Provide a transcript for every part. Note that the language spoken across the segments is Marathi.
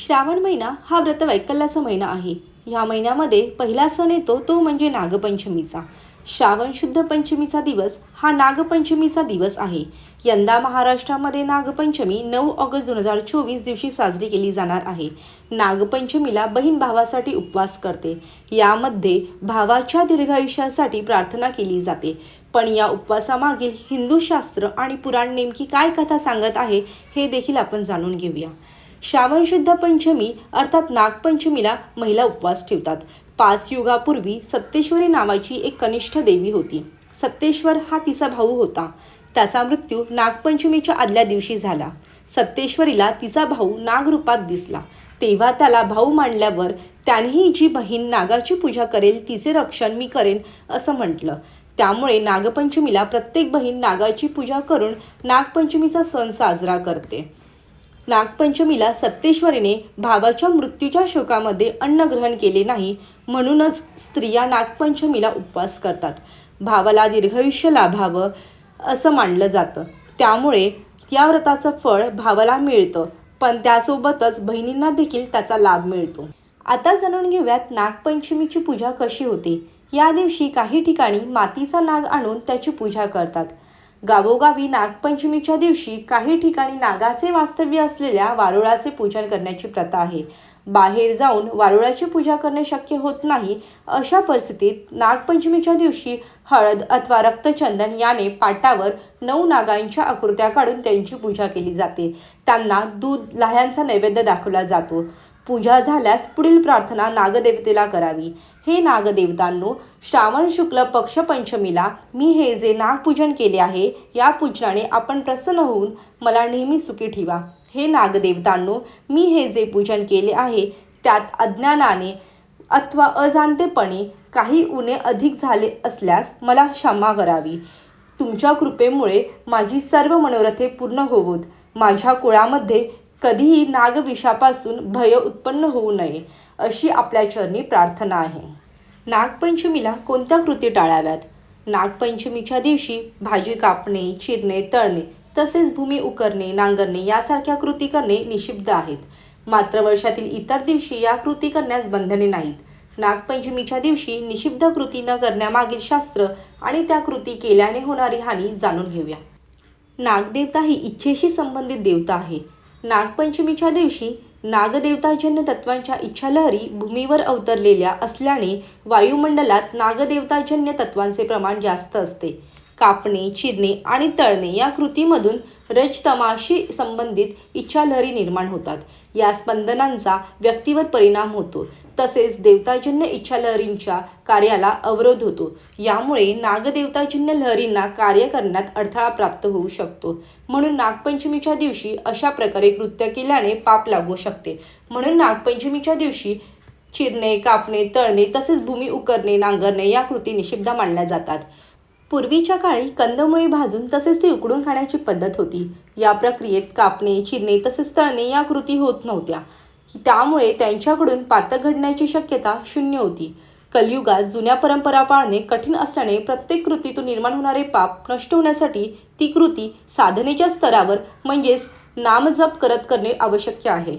श्रावण महिना हा व्रतवैकल्याचा महिना आहे. ह्या महिन्यामध्ये पहिला सण येतो तो म्हणजे नागपंचमीचा. श्रावण शुद्ध पंचमीचा दिवस हा नागपंचमीचा दिवस आहे. यंदा महाराष्ट्रामध्ये नागपंचमी नऊ ऑगस्ट दोन हजार चोवीस दिवशी साजरी केली जाणार आहे. नागपंचमीला बहीण भावासाठी उपवास करते. यामध्ये भावाच्या दीर्घायुष्यासाठी प्रार्थना केली जाते. पण या उपवासामागील हिंदू शास्त्र आणि पुराण नेमकी काय कथा सांगत आहे हे देखील आपण जाणून घेऊया. श्रावण शुद्ध पंचमी अर्थात नागपंचमीला महिला उपवास ठेवतात. पाच युगापूर्वी सत्तेश्वरी नावाची एक कनिष्ठ देवी होती. सत्तेश्वर हा तिचा भाऊ होता. त्याचा मृत्यू नागपंचमीच्या आदल्या दिवशी झाला. सत्तेश्वरीला तिचा भाऊ नागरूपात दिसला. तेव्हा त्याला भाऊ मानल्यावर त्यानेही जी बहीण नागाची पूजा करेल तिचे रक्षण मी करेन असं म्हटलं. त्यामुळे नागपंचमीला प्रत्येक बहीण नागाची पूजा करून नागपंचमीचा सण साजरा करते. नागपंचमीला सत्तेश्वरीने भावाच्या मृत्यूच्या शोकामध्ये अन्न ग्रहण केले नाही म्हणूनच स्त्रिया नागपंचमीला उपवास करतात. भावाला दीर्घायुष्य लाभावं असं मानलं जातं. त्यामुळे या व्रताचं फळ भावाला मिळतं पण त्यासोबतच बहिणींना देखील त्याचा लाभ मिळतो. आता जाणून घेऊयात नागपंचमीची पूजा कशी होते. या दिवशी काही ठिकाणी मातीचा नाग आणून त्याची पूजा करतात. गावोगावी नागपंचमीच्या दिवशी काही ठिकाणी नागाचे वास्तव्य असलेल्या वारुळाचे पूजन करण्याची प्रथा आहे. बाहेर जाऊन वारुळाची पूजा करणे शक्य होत नाही अशा परिस्थितीत नागपंचमीच्या दिवशी हळद अथवा रक्तचंदन याने पाटावर नऊ नागांच्या आकृत्या काढून त्यांची पूजा केली जाते. त्यांना दूध लाह्यांचा नैवेद्य दाखवला जातो. पूजा झाल्यास पुढील प्रार्थना नागदेवतेला करावी. हे नागदेवतांनो श्रावण शुक्ल पक्ष पंचमीला मी हे जे नागपूजन केले आहे या पूजनाने आपण प्रसन्न होऊन मला नेहमी सुखी ठेवा. हे नागदेवतांनो मी हे जे पूजन केले आहे त्यात अज्ञानाने अथवा अजाणतेपणे काही उणे अधिक झाले असल्यास मला क्षमा करावी. तुमच्या कृपेमुळे माझी सर्व मनोरथे पूर्ण होवोत. माझ्या कुळामध्ये कधीही नागविषापासून भय उत्पन्न होऊ नये अशी आपल्या चरणी प्रार्थना आहे. नागपंचमीला कोणत्या कृती टाळाव्यात? नागपंचमीच्या दिवशी भाजी कापणे चिरणे तळणे तसेच भूमी उकरणे नांगरणे यासारख्या कृती करणे निषिद्ध आहेत. मात्र वर्षातील इतर दिवशी या कृती करण्यास बंधने नाहीत. नागपंचमीच्या दिवशी निषिद्ध कृती न करण्यामागील शास्त्र आणि त्या कृती केल्याने होणारी हानी जाणून घेऊया. नागदेवता ही इच्छेशी संबंधित देवता आहे. नागपंचमीच्या दिवशी नागदेवताजन्य तत्वांच्या इच्छालहरी भूमीवर अवतरलेल्या असल्याने वायुमंडलात नागदेवताजन्य तत्वांचे प्रमाण जास्त असते. कापणे चिरणे आणि तळणे या कृतीमधून रजतमाशी संबंधित इच्छालहरी निर्माण होतात. या स्पंदनांचा व्यक्तीवर परिणाम होतो. तसेच देवताजन्य इच्छालहरींच्या कार्याला अवरोध होतो. यामुळे नागदेवताजन्य लहरींना कार्य करण्यात अडथळा प्राप्त होऊ शकतो. म्हणून नागपंचमीच्या दिवशी अशा प्रकारे कृत्य केल्याने पाप लागू शकते. म्हणून नागपंचमीच्या दिवशी चिरणे कापणे तळणे तसेच भूमी उकरणे नांगरणे या कृती निषिद्ध मानल्या जातात. पूर्वीच्या काळी कंदमुळे भाजून तसेच ती उकडून खाण्याची पद्धत होती. या प्रक्रियेत कापणे चिरणे तसेच तळणे या कृती होत नव्हत्या. त्यामुळे त्यांच्याकडून पातक घडण्याची शक्यता शून्य होती. कलियुगात जुन्या परंपरा पाळणे कठीण असल्याने प्रत्येक कृतीतून निर्माण होणारे पाप नष्ट होण्यासाठी ती कृती साधनेच्या स्तरावर म्हणजेच नामजप करत करणे आवश्यक आहे.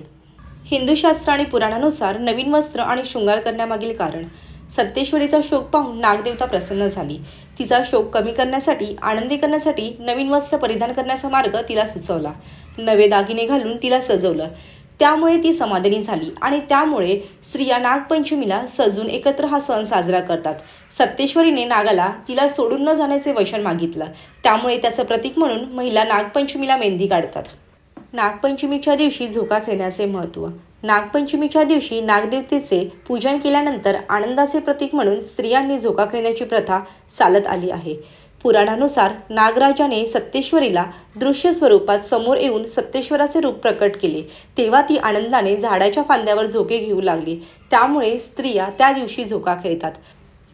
हिंदूशास्त्र आणि पुराणानुसार नवीन वस्त्र आणि शृंगार करण्यामागील कारण. सत्तेश्वरीचा शोक पाहून नागदेवता प्रसन्न झाली. तिचा शोक कमी करण्यासाठी आनंदी करण्यासाठी नवीन वस्त्र परिधान करण्याचा मार्ग तिला सुचवला. नवे दागिने घालून तिला सजवलं. त्यामुळे ती समाधानी झाली आणि त्यामुळे स्त्रिया नागपंचमीला सजून एकत्र हा सण साजरा करतात. सत्तेश्वरीने नागाला तिला सोडून न जाण्याचे वचन मागितलं. त्यामुळे त्याचं प्रतीक म्हणून महिला नागपंचमीला मेहंदी काढतात. नागपंचमीच्या दिवशी झोका खेळण्याचे महत्त्व नागपंचमीच्या दिवशी नागदेवतेचे पूजन केल्यानंतर आनंदाचे प्रतीक म्हणून स्त्रियांनी झोका खेळण्याची प्रथा चालत आली आहे. पुराणानुसार नागराजाने सत्तेश्वरीला दृश्य स्वरूपात समोर येऊन सत्तेश्वराचे रूप प्रकट केले. तेव्हा ती आनंदाने झाडाच्या फांद्यावर झोके घेऊ लागली. त्यामुळे स्त्रिया त्या दिवशी झोका खेळतात.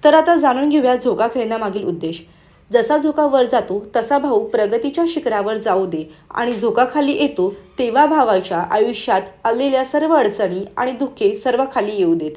तर आता जाणून घेऊया झोका खेळण्यामागील उद्देश. जसा झोका वर जातो तसा भाऊ प्रगतीच्या शिखरावर जाऊ दे आणि झोका खाली येतो तेव्हा भावाच्या आयुष्यात आलेल्या सर्व अडचणी आणि दुःखे सर्व खाली येऊ देत.